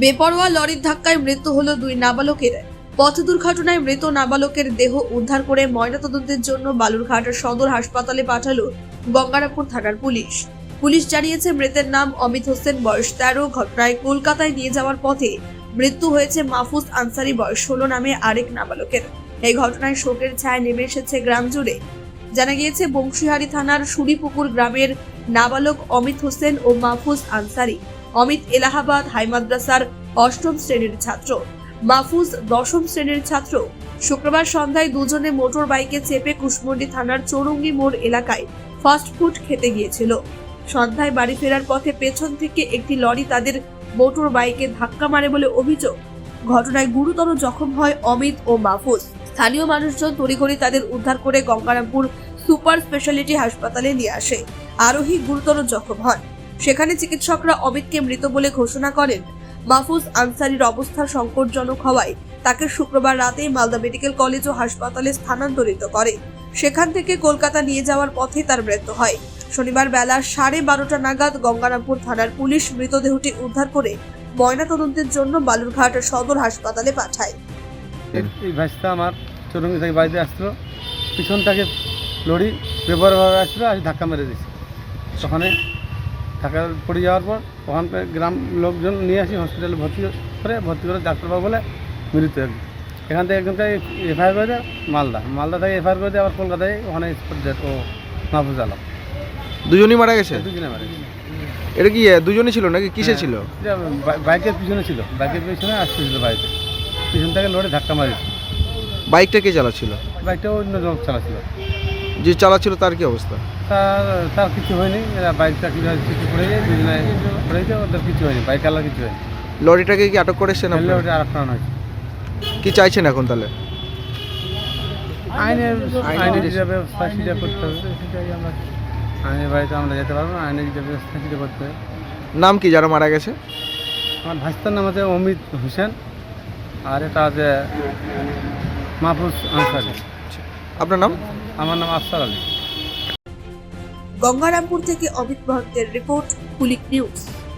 বেপরোয়া লরির ধাক্কায় মৃত্যু হলো দুই নাবালকের। পথ দুর্ঘটনায় মৃত নাবালকের দেহ উদ্ধার করে ময়নাতদন্তের জন্য বালুরঘাট সদর হাসপাতালে পাঠালো গঙ্গারামপুর থানার পুলিশ। পুলিশ জানিয়েছে, মৃতের নাম অমিত হোসেন, বয়স তেরো, ঘটনায় কলকাতায় নিয়ে যাওয়ার পথে মৃত্যু হয়েছে মাহফুজ আনসারি, বয়স ষোলো নামে আরেক নাবালকের। এই ঘটনায় শোকের ছায়া নেমে এসেছে গ্রাম জুড়ে। জানা গিয়েছে, বংশীহারি থানার সুরিপুকুর গ্রামের নাবালক অমিত হোসেন ও মাহফুজ আনসারি। অমিত এলাহাবাদ হাই মাদ্রাসার অষ্টম শ্রেণির ছাত্র। মাহফুজ দশম শ্রেণির ছাত্র। শুক্রবার সন্ধ্যায় দুজনে মোটর বাইকে চেপে কুশমন্ডি থানার চৌরঙ্গি মোড় এলাকায় ফাস্ট ফুড খেতে গিয়েছিল। সন্ধ্যায় বাড়ি ফেরার পথে পেছন থেকে একটি লরি তাদের মোটর বাইকে ধাক্কা মারে বলে অভিযোগ। ঘটনায় গুরুতর জখম হয় অমিত ও মাহফুজ। স্থানীয় মানুষজন তড়িঘড়ি তাদের উদ্ধার করে গঙ্গারামপুর সুপার স্পেশালিটি হাসপাতালে নিয়ে আসে। আরোহী গুরুতর জখম হন। সেখানে চিকিৎসকরা অমিতকে মৃত বলে ঘোষণা করেন। মাহফুজ আনসারির অবস্থা সংকটজনক হওয়ায় তাকে শুক্রবার রাতেই মালদা মেডিকেল কলেজ ও হাসপাতালে স্থানান্তরিত করে। সেখান থেকে কলকাতা নিয়ে যাওয়ার পথে তার মৃত্যু হয়। শনিবার বেলা সাড়ে বারোটা নাগাদ গঙ্গারামপুর থানার পুলিশ মৃতদেহটি উদ্ধার করে ময়নাতদন্তের জন্য বালুরঘাট সদর হাসপাতালে পাঠায়। এই আমার চৌরঙ্গি থেকে বাড়িতে পিছন থেকে লরি ব্যবহারভাবে আসলো আর ধাক্কা মেরে দিয়েছে। ওখানে ধাক্কা পড়ে যাওয়ার পর ওখানকার গ্রাম লোকজন নিয়ে আসি হসপিটালে ভর্তি করে ভর্তি করে ডাক্তারবাবু বলে মৃত্যু একজন এখান থেকে একজনকে এফআইআর করে দেয় মালদা। মালদা থেকে এফআইআর করে দেয় আবার কলকাতায় ওখানে স্পট ডেট ও মাহফুজ আলম। দুজনই মারা গেছে? দুজনে মারা গেছে। এটা কি আহ, দুজনই ছিল নাকি? কিসে হ্যাঁ। ছিল? বাইকের পিছনে ছিল। বাইকের পিছনে আসতেছিল বাইকে। পিছন থেকে লড়ে ধাক্কা মারিছে বাইকটা কে চালাচ্ছিল? বাইকটা অন্য লোক চালাচ্ছিল। যে চালাচ্ছিল তার কি অবস্থা? তার তার কিছু হয়নি। এরা বাইকটা কীভাবে কিছু পড়ে যায় দুজনে পড়েছে ওদের কিছু হয়নি বাইক আলার কিছু হয়নি। লরিটাকে কি আটক করেছেন? ওটা আর প্রাণ হয়েছে। কি চাইছেন এখন তাহলে? আইনের আইনের যে ব্যবস্থা সেটা করতে হবে। সেটাই আমরা আইনের বাড়িতে আমরা যেতে পারব না আইনের যে ব্যবস্থা সেটা করতে হবে। নাম কি যারা মারা গেছে? আমার ভাইস্তার নাম আছে অমিত হোসেন আর এটা আছে মাহফুজ আনসারি। আপনার নাম? আমার নাম আফসার আলী। গঙ্গারামপুর থেকে অমিত মহন্তের রিপোর্ট পুলিক নিউজ।